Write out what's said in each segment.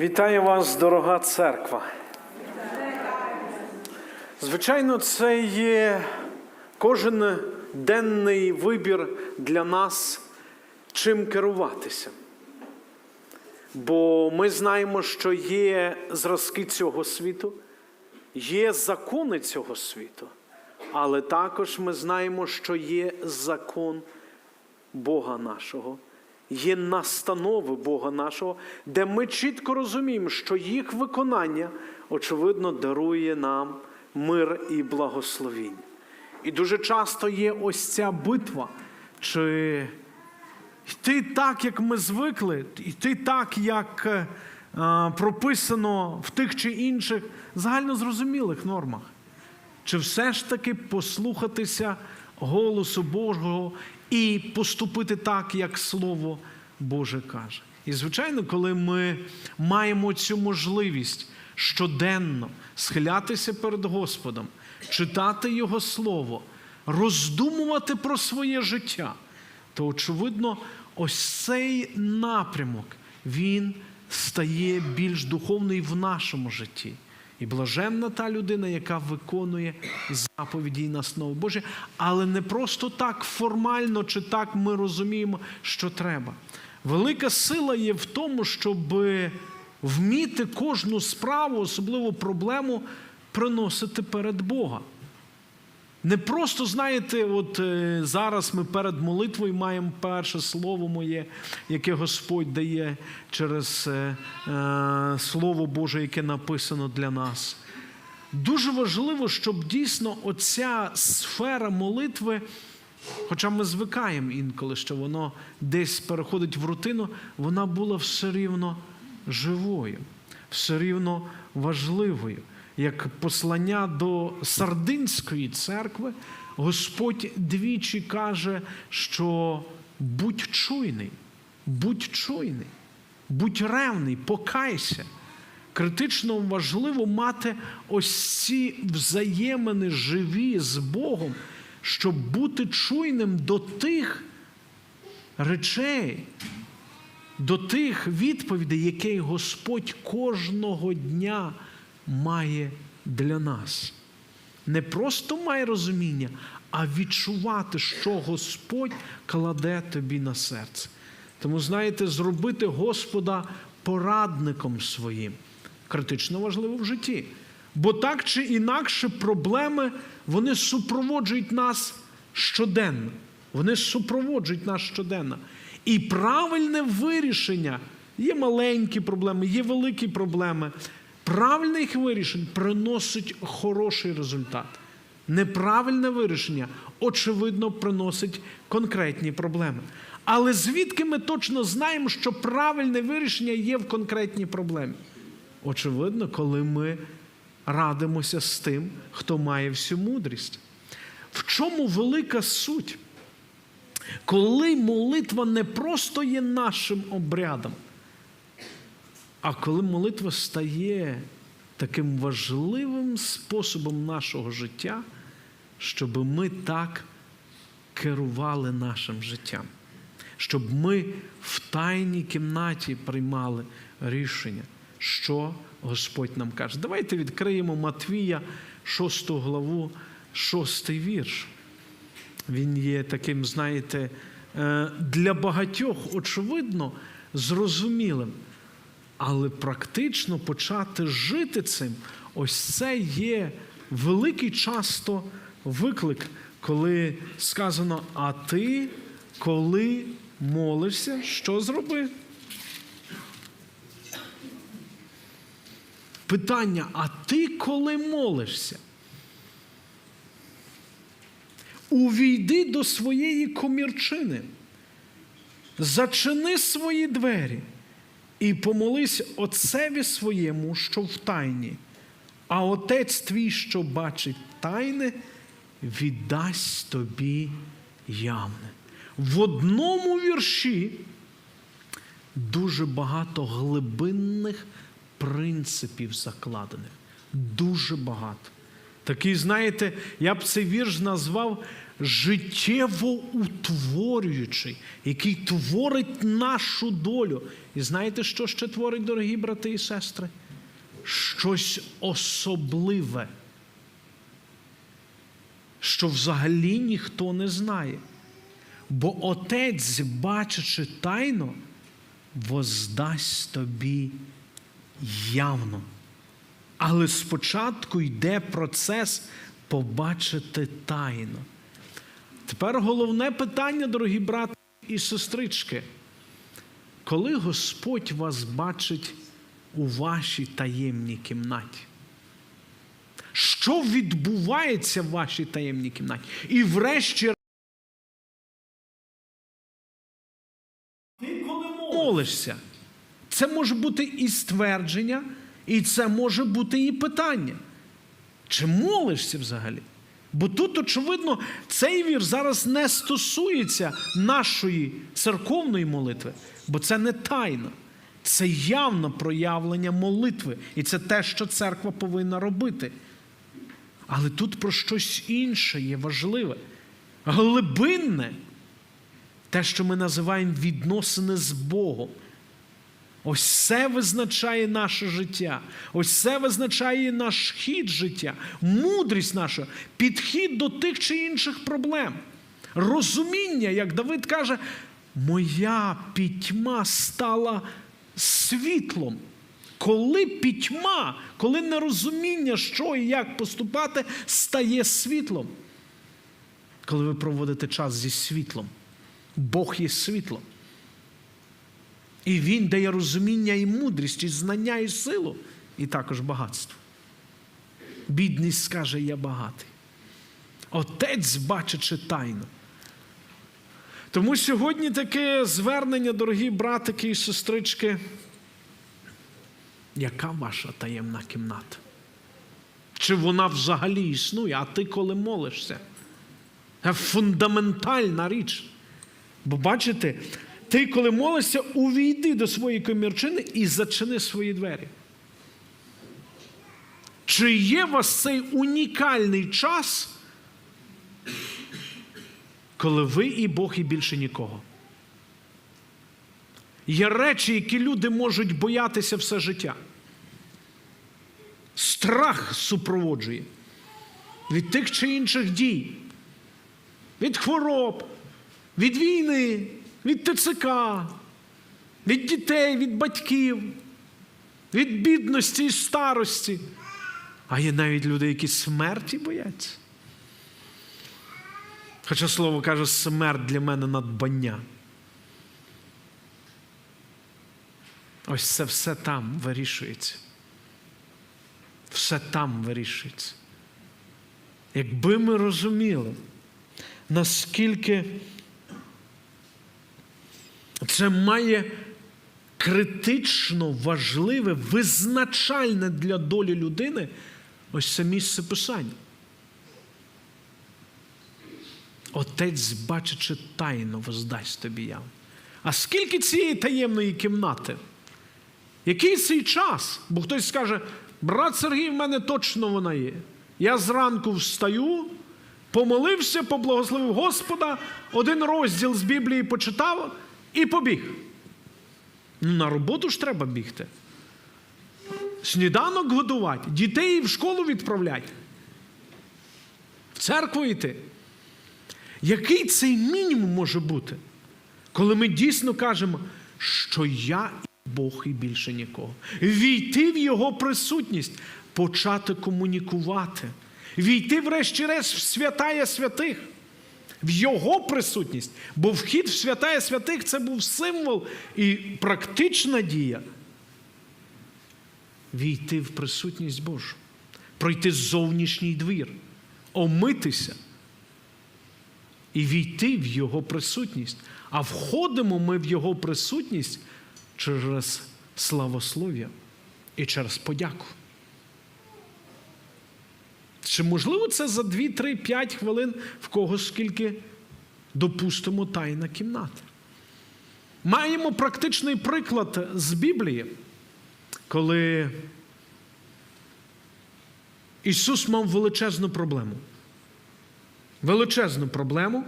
Вітаю вас, дорога церква. Звичайно, це є кожен денний вибір для нас, чим керуватися. Бо ми знаємо, що є зразки цього світу, є закони цього світу, але також ми знаємо, що є закон Бога нашого, є настанови Бога нашого, де ми чітко розуміємо, що їх виконання, очевидно, дарує нам мир і благословіння. І дуже часто є ось ця битва, чи йти так, як ми звикли, йти так, як е, прописано в тих чи інших загальнозрозумілих нормах. Чи все ж таки послухатися голосу Божого і поступити так, як Слово Боже каже? І, звичайно, коли ми маємо цю можливість щоденно схилятися перед Господом, читати Його Слово, роздумувати про своє життя, то, очевидно, ось цей напрямок він стає більш духовний в нашому житті. І блаженна та людина, яка виконує заповіді і настанови Божі, але не просто так формально чи так ми розуміємо, що треба. Велика сила є в тому, щоб вміти кожну справу, особливо проблему, приносити перед Бога. Не просто, знаєте, от е, зараз ми перед молитвою маємо перше слово моє, яке Господь дає через е, е, Слово Боже, яке написано для нас. Дуже важливо, щоб дійсно оця сфера молитви, хоча ми звикаємо інколи, що воно десь переходить в рутину, вона була все рівно живою, все рівно важливою як послання до Сардинської церкви, Господь двічі каже, що будь чуйний, будь чуйний, будь ревний, покайся. Критично важливо мати ось ці взаємини живі з Богом, щоб бути чуйним до тих речей, до тих відповідей, які Господь кожного дня має для нас. Не просто має розуміння, а відчувати, що Господь кладе тобі на серце. Тому, знаєте, зробити Господа порадником своїм критично важливо в житті. Бо так чи інакше проблеми вони супроводжують нас щоденно. Вони супроводжують нас щоденно. І правильне вирішення є маленькі проблеми, є великі проблеми. Правильне їх вирішення приносить хороший результат. Неправильне вирішення, очевидно, приносить конкретні проблеми. Але звідки ми точно знаємо, що правильне вирішення є в конкретній проблемі? Очевидно, коли ми радимося з тим, хто має всю мудрість. В чому велика суть? Коли молитва не просто є нашим обрядом, а коли молитва стає таким важливим способом нашого життя, щоб ми так керували нашим життям, щоб ми в тайній кімнаті приймали рішення, що Господь нам каже. Давайте відкриємо Матвія, 6 главу, 6 вірш. Він є таким, знаєте, е, для багатьох, очевидно, зрозумілим. Але практично почати жити цим, ось це є великий часто виклик, коли сказано: а ти, коли молишся, що зроби? Питання: а ти коли молишся? Увійди до своєї комірчини, зачини свої двері. І помолись Отцеві своєму, що в тайні, а Отець твій, що бачить тайне, віддасть тобі явне. В одному вірші дуже багато глибинних принципів закладених. Дуже багато. Такий, знаєте, я б цей вірш назвав життєво утворюючий, який творить нашу долю. І знаєте, що ще творить, дорогі брати і сестри? Щось особливе, що взагалі ніхто не знає. Бо Отець, бачачи тайно, воздасть тобі явно. Але спочатку йде процес побачити тайно. Тепер головне питання, дорогі брати і сестрички. Коли Господь вас бачить у вашій таємній кімнаті? Що відбувається в вашій таємній кімнаті? І врешті ти коли молишся, це може бути і ствердження, і це може бути і питання. Чи молишся взагалі? Бо тут, очевидно, цей вір зараз не стосується нашої церковної молитви, бо це не тайна, це явне проявлення молитви. І це те, що церква повинна робити. Але тут про щось інше є важливе, глибинне, те, що ми називаємо відносини з Богом. Ось це визначає наше життя. Ось це визначає наш хід життя, мудрість наша, підхід до тих чи інших проблем. Розуміння, як Давид каже, моя пітьма стала світлом. Коли пітьма, коли нерозуміння, що і як поступати, стає світлом. Коли ви проводите час зі світлом, Бог є світлом. І Він дає розуміння і мудрість, і знання, і силу, і також багатство. Бідний скаже, я багатий. Отець бачачи тайну. Тому сьогодні таке звернення, дорогі братики і сестрички. Яка ваша таємна кімната? Чи вона взагалі існує, а ти коли молишся? Це фундаментальна річ. Бо бачите, ти, коли молишся, увійди до своєї комірчини і зачини свої двері. Чи є у вас цей унікальний час, коли ви і Бог, і більше нікого? Є речі, які люди можуть боятися все життя. Страх супроводжує від тих чи інших дій, від хвороб, від війни, від ТЦК, від дітей, від батьків, від бідності і старості. А є навіть люди, які смерті бояться. Хоча слово каже, смерть для мене надбання. Ось це все там вирішується. Все там вирішується. Якби ми розуміли, наскільки це має критично важливе, визначальне для долі людини ось це місце писання. Отець, бачачи тайно, воздасть тобі явно. А скільки цієї таємної кімнати? Який цей час? Бо хтось скаже, брат Сергій, в мене точно вона є. Я зранку встаю, помолився, поблагословив Господа, один розділ з Біблії почитав і побіг. Ну, на роботу ж треба бігти. Сніданок годувати, дітей в школу відправляти, в церкву йти. Який цей мінімум може бути, коли ми дійсно кажемо, що я і Бог і більше нікого. Війти в Його присутність, почати комунікувати, війти, врешті-решт, в святая святих, в Його присутність. Бо вхід в святая святих це був символ і практична дія. Війти в присутність Божу, пройти зовнішній двір, омитися і війти в Його присутність. А входимо ми в Його присутність через славослов'я і через подяку. Чи можливо це за 2, 3, 5 хвилин в когось скільки допустимо тайна кімната? Маємо практичний приклад з Біблії, коли Ісус мав величезну проблему. Величезну проблему,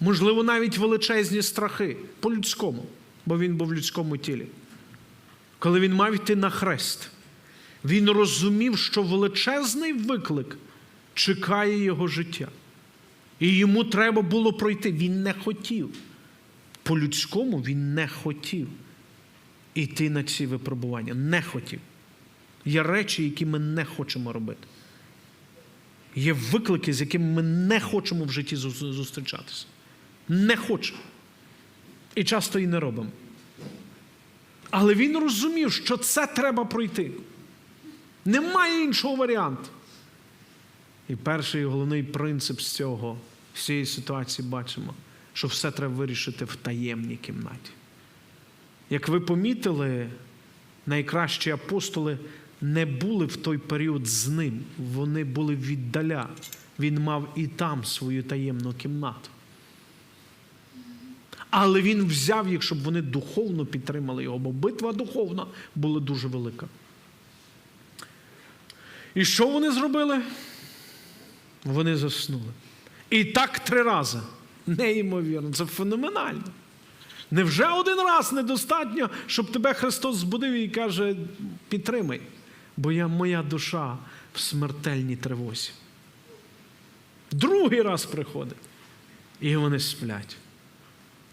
можливо, навіть величезні страхи по-людському, бо Він був в людському тілі. Коли він мав йти на хрест, він розумів, що величезний виклик чекає його життя. І йому треба було пройти. Він не хотів. По-людському він не хотів іти на ці випробування. Не хотів. Є речі, які ми не хочемо робити. Є виклики, з якими ми не хочемо в житті зустрічатися. Не хочемо. І часто і не робимо. Але він розумів, що це треба пройти. Немає іншого варіанту. І перший і головний принцип з цього, з цієї ситуації бачимо, що все треба вирішити в таємній кімнаті. Як ви помітили, найкращі апостоли не були в той період з ним, вони були віддаля. Він мав і там свою таємну кімнату. Але він взяв їх, щоб вони духовно підтримали його, бо битва духовна була дуже велика. І що вони зробили? Вони заснули. І так три рази. Неймовірно, це феноменально. Невже один раз недостатньо, щоб тебе Христос збудив і каже, підтримай, бо я моя душа в смертельній тривозі. Другий раз приходить, і вони сплять.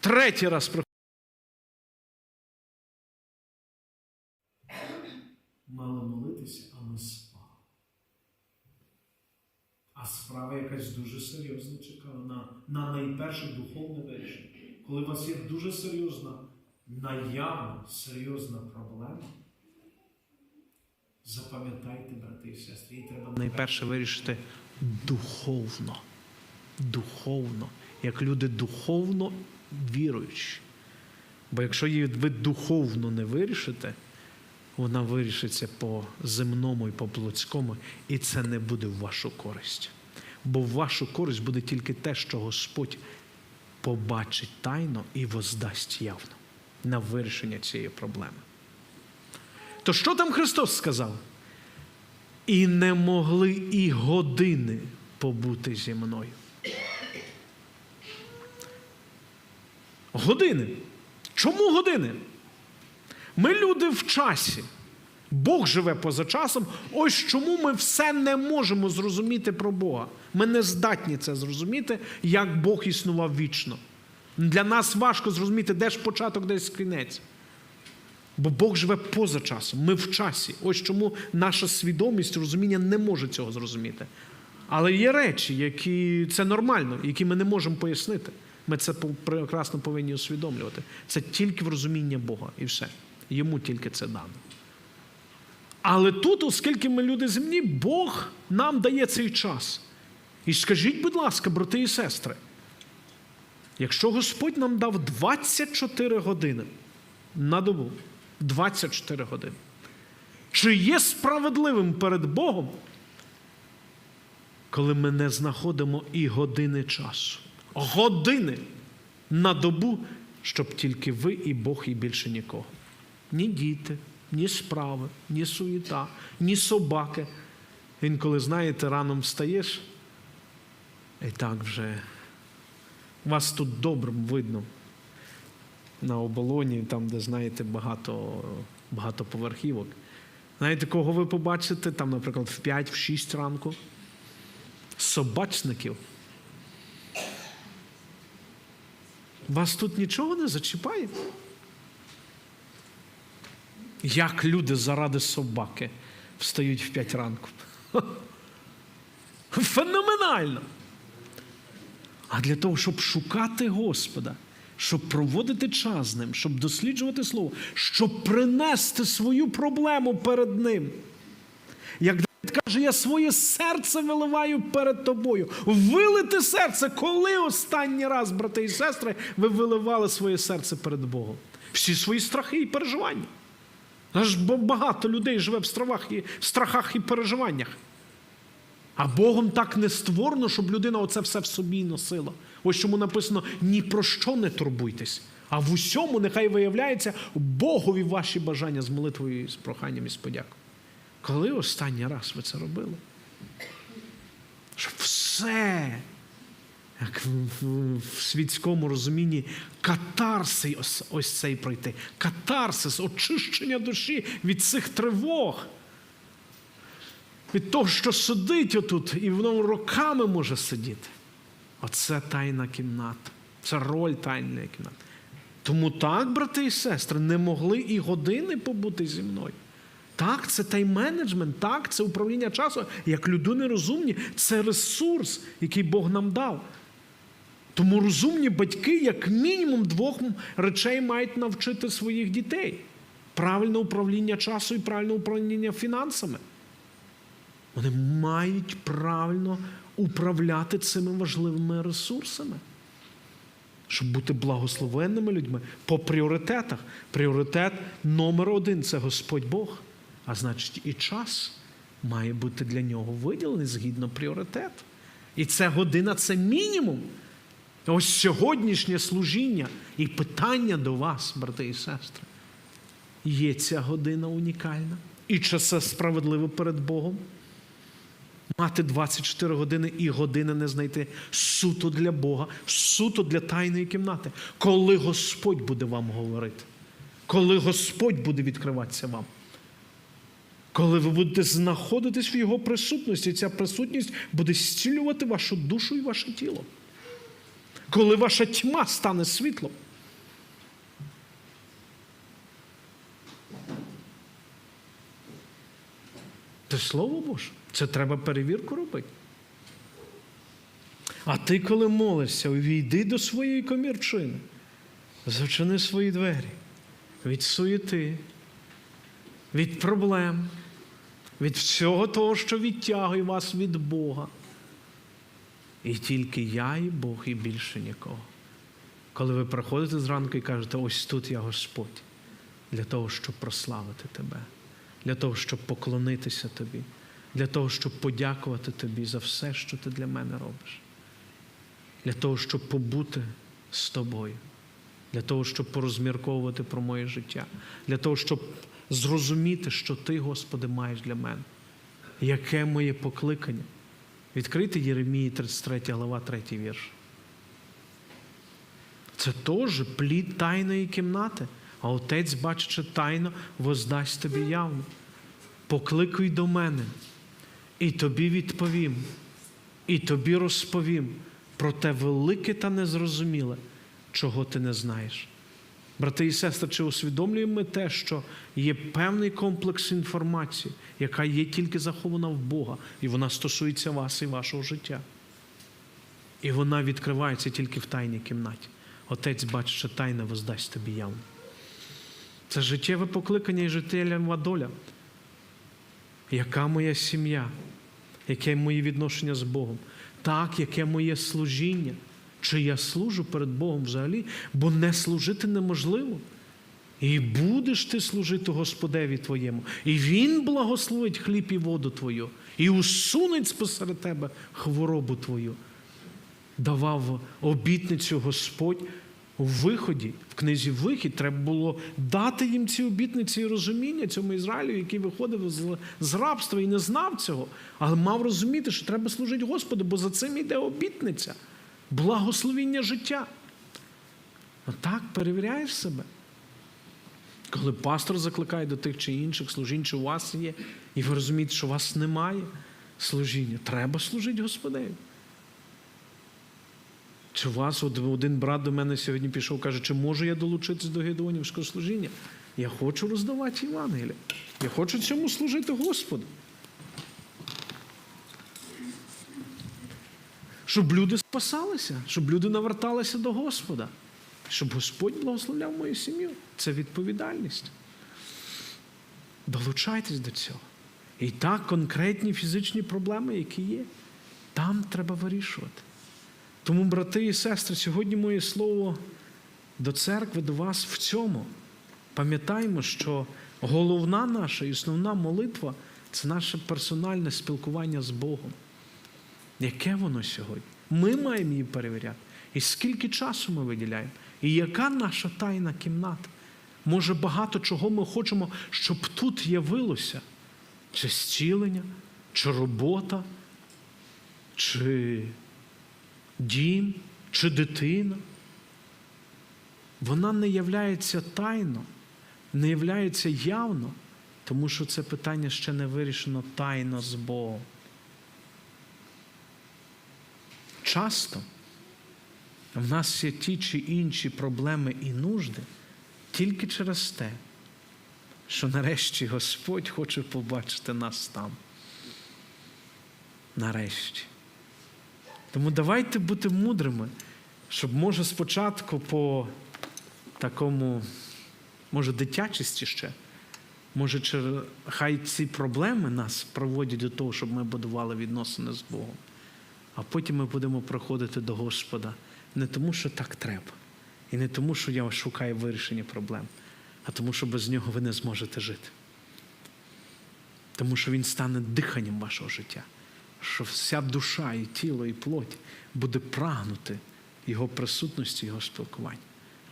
Третій раз приходить. Мали молитися, а ми спали. А справа якась дуже серйозна чекала на, на найперше духовне вирішення. Коли у вас є дуже серйозна, наявна, серйозна проблема, запам'ятайте, брати і сестри, її треба найперше вирішити духовно. Духовно, як люди духовно віруючі. Бо якщо її ви духовно не вирішите, вона вирішиться по земному і по плотському, і це не буде в вашу користь. Бо в вашу користь буде тільки те, що Господь побачить тайно і воздасть явно на вирішення цієї проблеми. То що там Христос сказав? І не могли і години побути зі мною. Години. Чому години? Ми люди в часі. Бог живе поза часом. Ось чому ми все не можемо зрозуміти про Бога. Ми не здатні це зрозуміти, як Бог існував вічно. Для нас важко зрозуміти, де ж початок, де ж кінець. Бо Бог живе поза часом. Ми в часі. Ось чому наша свідомість, розуміння не може цього зрозуміти. Але є речі, які це нормально, які ми не можемо пояснити. Ми це прекрасно повинні усвідомлювати. Це тільки в розуміння Бога і все. Йому тільки це дано. Але тут, оскільки ми люди земні, Бог нам дає цей час. І скажіть, будь ласка, брати і сестри, якщо Господь нам дав 24 години на добу, 24 години, чи є справедливим перед Богом, коли ми не знаходимо і години часу? Години на добу, щоб тільки ви і Бог, і більше нікого. Ні діти, ні справи, ні суєта, ні собаки. Інколи, знаєте, раном встаєш, і так вже вас тут добре видно на оболоні, там, де, знаєте, багато, багато поверхівок. Знаєте, кого ви побачите, там, наприклад, в 5-6 ранку? Собачників. Вас тут нічого не зачіпає? Як люди заради собаки встають в 5 ранку? Феноменально! А для того, щоб шукати Господа, щоб проводити час з ним, щоб досліджувати Слово, щоб принести свою проблему перед Ним. Як Давид каже, я своє серце виливаю перед тобою. Вилити серце, коли останній раз, брати і сестри, ви виливали своє серце перед Богом? Всі свої страхи і переживання. Аж багато людей живе в страхах і, в страхах і переживаннях. А Богом так не створено, щоб людина оце все в собі носила. Ось чому написано: ні про що не турбуйтесь, а в усьому нехай виявляється Богові ваші бажання з молитвою, з проханням і з подякою. Коли останній раз ви це робили? Щоб все, як в, світському розумінні, катарсис ось, ось цей пройти. Катарсис, очищення душі від цих тривог. Від того, що сидить отут, і воно роками може сидіти. Оце тайна кімната. Це роль тайної кімнати. Тому так, брати і сестри, не могли і години побути зі мною. Так, це тайм-менеджмент, так, це управління часу. Як людини розумні, це ресурс, який Бог нам дав. Тому розумні батьки, як мінімум, двох речей мають навчити своїх дітей: правильне управління часу і правильне управління фінансами. Вони мають правильно управляти цими важливими ресурсами, щоб бути благословенними людьми по пріоритетах. Пріоритет номер один це Господь Бог. А значить, і час має бути для нього виділений згідно пріоритету. І ця година це мінімум. Ось сьогоднішнє служіння і питання до вас, брати і сестри. Є ця година унікальна? І чи це справедливо перед Богом? Мати 24 години і години не знайти суто для Бога, суто для тайної кімнати. Коли Господь буде вам говорити, коли Господь буде відкриватися вам. Коли ви будете знаходитись в Його присутності, ця присутність буде зцілювати вашу душу і ваше тіло. Коли ваша тьма стане світлом. Це слово Боже. Це треба перевірку робити. А ти, коли молишся, увійди до своєї комірчини, зачини свої двері від суєти, від проблем, від всього того, що відтягує вас від Бога. І тільки я і Бог, і більше нікого. Коли ви приходите зранку і кажете, ось тут я Господь, для того, щоб прославити тебе, для того, щоб поклонитися тобі, для того, щоб подякувати тобі за все, що ти для мене робиш, для того, щоб побути з тобою, для того, щоб порозмірковувати про моє життя, для того, щоб зрозуміти, що ти, Господи, маєш для мене, яке моє покликання. Відкрити Єремії 33 глава, 3 вірш. Це теж плід тайної кімнати, а отець, бачачи тайно, воздасть тобі явно. Покликуй до мене, і тобі відповім, і тобі розповім про те велике та незрозуміле, чого ти не знаєш. Брати і сестри, чи усвідомлюємо ми те, що є певний комплекс інформації, яка є тільки захована в Бога, і вона стосується вас і вашого життя. І вона відкривається тільки в тайній кімнаті. Отець бачить, що тайна воздасть тобі явно. Це життєве покликання і життєва доля. Яка моя сім'я? Яке моє відношення з Богом? Так, яке моє служіння? Чи я служу перед Богом взагалі, бо не служити неможливо. І будеш ти служити Господеві твоєму, і Він благословить хліб і воду твою, і усунеть посеред тебе хворобу твою. Давав обітницю Господь у виході, в книзі Вихід, треба було дати їм ці обітниці і розуміння цьому Ізраїлю, який виходив з, рабства і не знав цього, але мав розуміти, що треба служити Господу, бо за цим йде обітниця благословіння життя. Отак перевіряєш себе. Коли пастор закликає до тих чи інших служінь, чи у вас є, і ви розумієте, що у вас немає служіння, треба служити Господеві. Чи у вас один брат до мене сьогодні пішов, каже, чи можу я долучитися до Гедеонівського служіння? Я хочу роздавати Євангелія. Я хочу цьому служити Господу. Щоб люди спасалися, щоб люди наверталися до Господа, щоб Господь благословляв мою сім'ю. Це відповідальність. Долучайтесь до цього. І так, конкретні фізичні проблеми, які є, там треба вирішувати. Тому, брати і сестри, сьогодні моє слово до церкви, до вас в цьому. Пам'ятаємо, що головна наша і основна молитва це наше персональне спілкування з Богом. Яке воно сьогодні? Ми маємо її перевіряти. І скільки часу ми виділяємо? І яка наша тайна кімната? Може, багато чого ми хочемо, щоб тут явилося. чи зцілення, чи робота, чи дім, чи дитина. Вона не являється тайно, не являється явно, тому що це питання ще не вирішено тайно з Богом. Часто в нас є ті чи інші проблеми і нужди тільки через те, що нарешті Господь хоче побачити нас там. Нарешті. Тому давайте бути мудрими, щоб може спочатку по такому, може, дитячості ще, може, хай ці проблеми нас проводять до того, щоб ми будували відносини з Богом. А потім ми будемо приходити до Господа не тому, що так треба, і не тому, що я шукаю вирішення проблем, а тому, що без нього ви не зможете жити. Тому що він стане диханням вашого життя, що вся душа, і тіло, і плоть буде прагнути Його присутності, Його спілкування.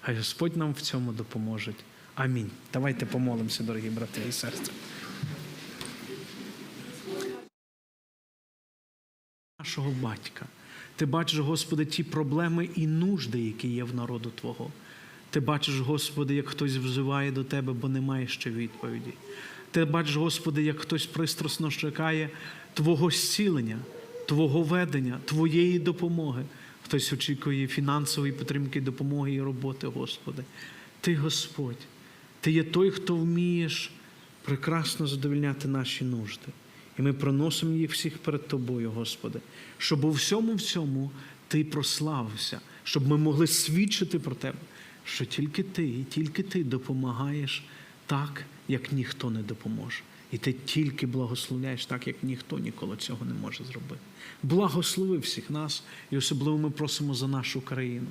Хай Господь нам в цьому допоможе. Амінь. Давайте помолимося, дорогі брати і сестри. Нашого батька. Ти бачиш, Господи, ті проблеми і нужди, які є в народу Твого. Ти бачиш, Господи, як хтось взиває до Тебе, бо немає ще відповіді. Ти бачиш, Господи, як хтось пристрасно чекає Твого зцілення, Твого ведення, Твоєї допомоги. Хтось очікує фінансової підтримки, допомоги і роботи, Господи. Ти, Господь, Ти є той, хто вмієш прекрасно задовільняти наші нужди. І ми приносимо їх всіх перед Тобою, Господи, щоб у всьому всьому Ти прославився, щоб ми могли свідчити про Тебе, що тільки Ти і тільки Ти допомагаєш так, як ніхто не допоможе. І ти тільки благословляєш так, як ніхто ніколи цього не може зробити. Благослови всіх нас, і особливо ми просимо за нашу країну.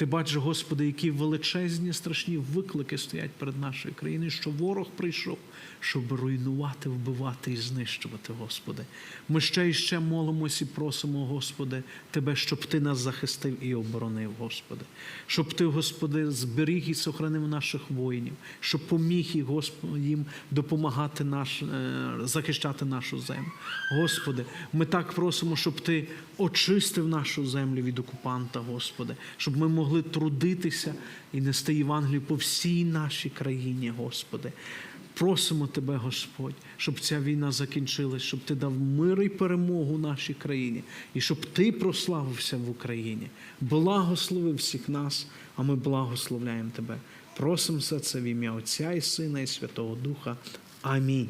Ти бачиш, Господи, які величезні страшні виклики стоять перед нашою країною, що ворог прийшов, щоб руйнувати, вбивати і знищувати, Господи. Ми ще і ще молимось і просимо, Господи, Тебе, щоб Ти нас захистив і оборонив, Господи. Щоб Ти, Господи, зберіг і сохранив наших воїнів, щоб поміг Господи, їм допомагати наш, е, захищати нашу землю. Господи, ми так просимо, щоб Ти очистив нашу землю від окупанта, Господи, щоб ми могли трудитися і нести Євангелію по всій нашій країні, Господи. Просимо Тебе, Господь, щоб ця війна закінчилась, щоб Ти дав мир і перемогу нашій країні, і щоб Ти прославився в Україні. Благослови всіх нас, а ми благословляємо Тебе. Просимо за це в ім'я Отця і Сина, і Святого Духа. Амінь.